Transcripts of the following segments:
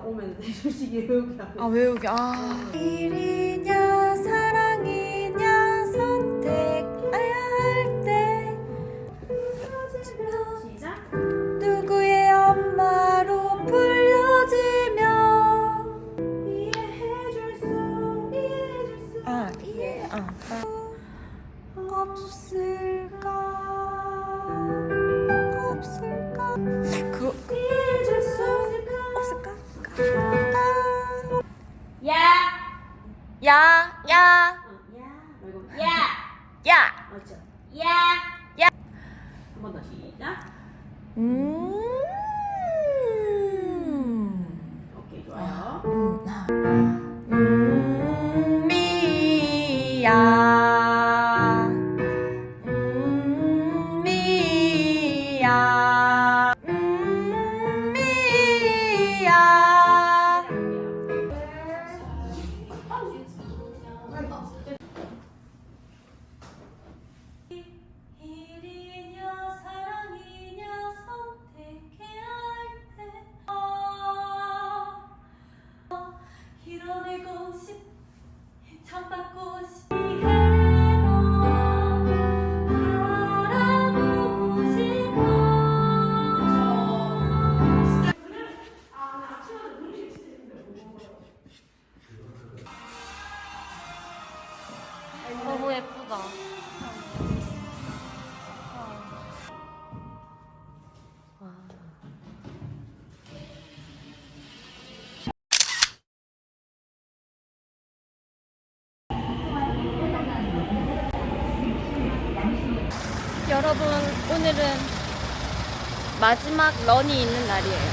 오면 솔직히 외우기 안 아 외우기. 아 야, 야, 어, 야. 말고 야. 야. 맞죠? 야. 한번 더 시작. 음. 여러분, 오늘은 마지막 런이 있는 날이에요.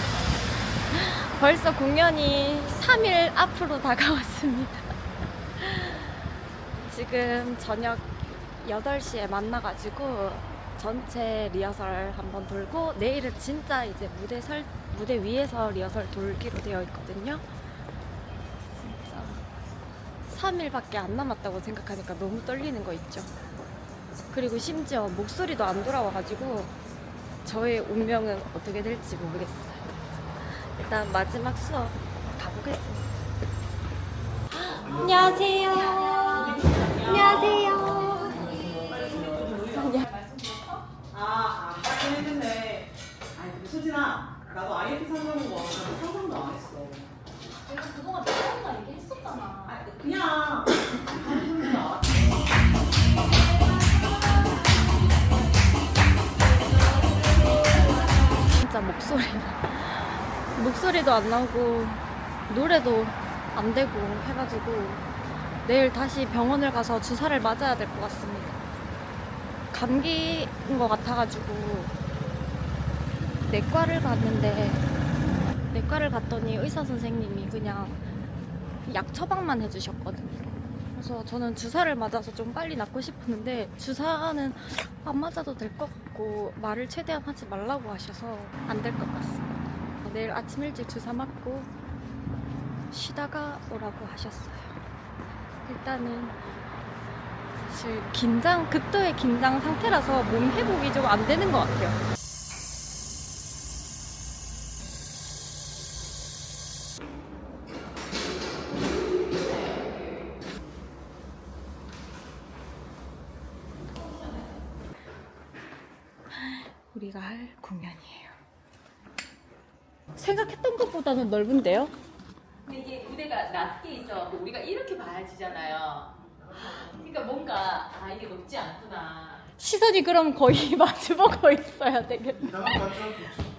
벌써 공연이 3일 앞으로 다가왔습니다. 지금 저녁 8시에 만나가지고 전체 리허설 한번 돌고 내일은 진짜 이제 무대 설, 무대 위에서 리허설 돌기로 되어 있거든요. 진짜 3일밖에 안 남았다고 생각하니까 너무 떨리는 거 있죠. 그리고 심지어 목소리도 안 돌아와가지고 저의 운명은 어떻게 될지 모르겠어요. 일단 마지막 수업 가보겠습니다. 안녕하세요. 안녕하세요. 아, 아, 빨리 했는데. 아니, 근데 수진아, 나도 IELTS 상담한 거 나도 상상도 안 했어. 내가 그동안 배웠다 얘기했었잖아 아, 그냥 진짜 목소리 목소리도 안 나오고 노래도 안 되고 해가지고 내일 다시 병원을 가서 주사를 맞아야 될 것 같습니다. 감기인 것 같아가지고 내과를 갔는데 내과를 갔더니 의사 선생님이 그냥 약 처방만 해주셨거든요. 그래서 저는 주사를 맞아서 좀 빨리 낫고 싶었는데 주사는 안 맞아도 될 것 같 고 말을 최대한 하지 말라고 하셔서 안 될 것 같습니다. 내일 아침 일찍 주사 맞고 쉬다가 오라고 하셨어요. 일단은 사실 긴장 극도의 긴장 상태라서 몸 회복이 좀 안 되는 것 같아요. 우리가 할 공연이에요. 것보다는 넓은데요? 근데 이게 무대가 낮게 있어갖고 우리가 이렇게 봐야지잖아요. 그러니까 뭔가 아 이게 높지 않구나. 시선이 그럼 거의 마주보고 있어야 되겠네.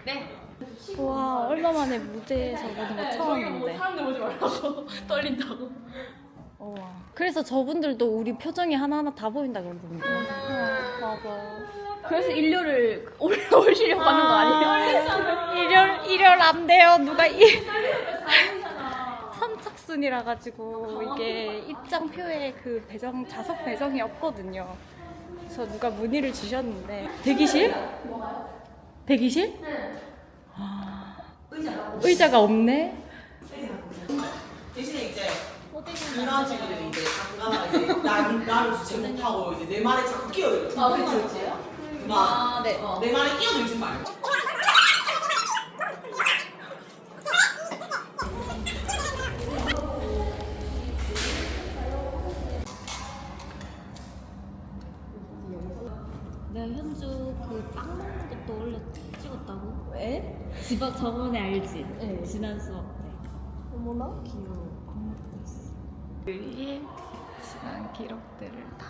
네. 와 얼마 만에 무대에서 보는 거 저기 뭐 처음인데. 사람들 보지 말라고 떨린다고. 우와. 그래서 저분들도 우리 표정이 하나하나 다 보인다 그러던데. 맞아. 그래서 일료를 올, 오시려고 하는 거 아니에요? 일열 일열 안 돼요. 누가 이 선착순이라 가지고 이게 입장표에 그 배정 좌석 배정이 없거든요. 그래서 누가 문의를 주셨는데 대기실? 대기실? 아, 의자가 없네. 대신에 이제 친구들이 이제 장가가 이제 나, 나를 주체 못하고 이제 내 말에 자꾸 끼어들어. 아 그치 그치. 막 아, 네. 어. 내 말에 끼어들지 말고. 그 집어 저번에 알지? 네. 지난 수업 때. 어머나 귀여워. 그 지난 기록들을 다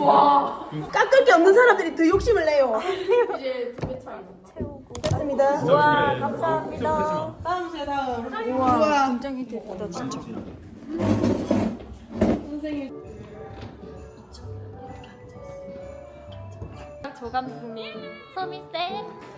아 깎을 게 없는 사람들이 더 욕심을 내요. 됐습니다. 우와 감사합니다. 다음 주에 다음. 우와, 굉장히 예쁘다 진짜. 조 감독님, 서미쌤.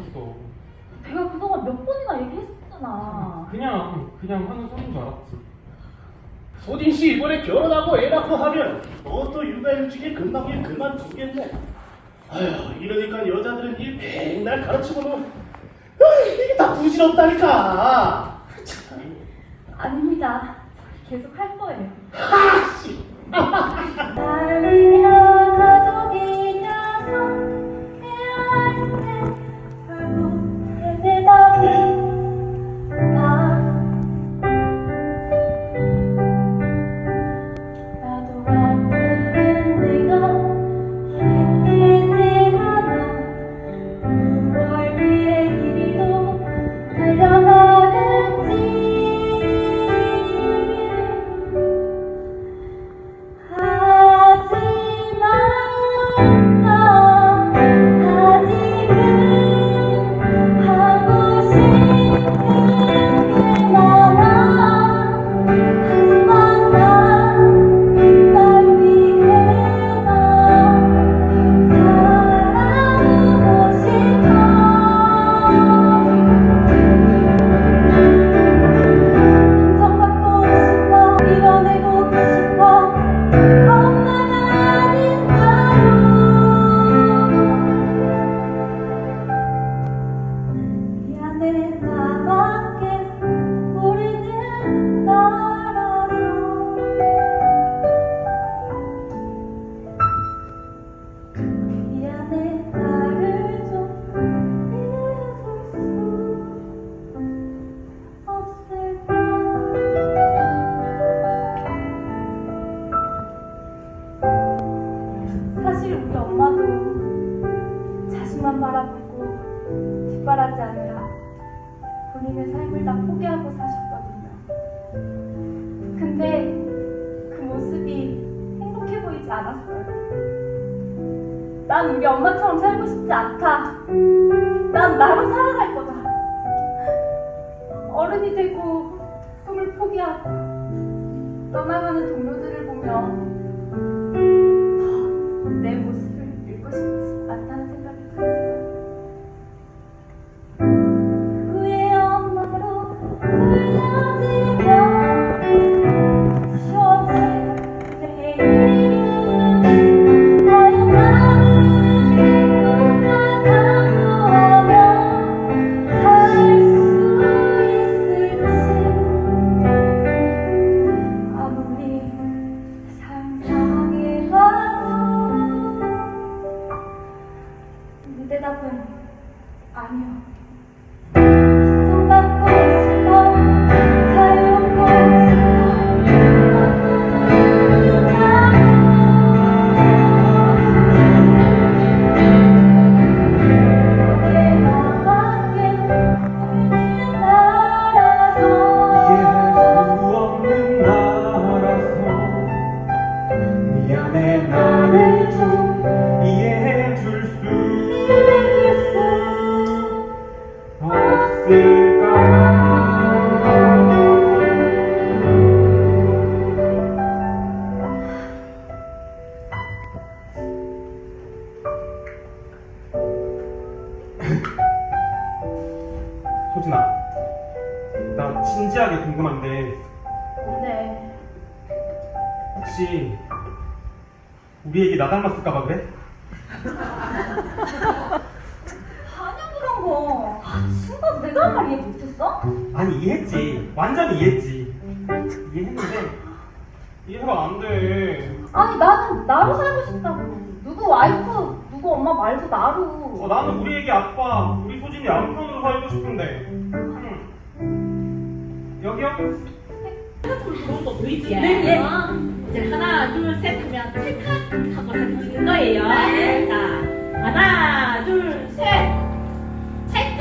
했어 내가 그동안 몇 번이나 얘기했었잖아 그냥 그냥 하는 소리인 줄 알았지 소진 씨 이번에 결혼하고 애 낳고 하면 너또 육아휴직에 금방에 그만두겠네. 아휴 이러니까 여자들은 일 맨날 가르치고는 아, 이게 다 부질없다니까. 참. 아닙니다 계속 할 거예요 하씨. 싶지 않다. 난 나로 살아갈 거다. 어른이 되고 꿈을 포기하고 떠나가는 동료들을 보면 진지하게 궁금한데 네. 혹시 우리 애기 나 닮았을까봐 그래? 아니야 그런 거. 아, 친구 내가 한 말 이해 못했어? 아니 이해했지 완전 이해했지 이해했는데 이해가 안돼 아니 나는 나로 살고 싶다고. 누구 와이프, 누구 엄마 말고 나로. 어, 나는 우리 애기 아빠 우리 소진이 남편으로 살고 싶은데 음. 여기요? 보이지? 네. 예. 이제 하나, 둘, 셋 하면 찰칵 하고 사진 찍는 거예요. 자, 하나, 둘, 셋. 찰칵.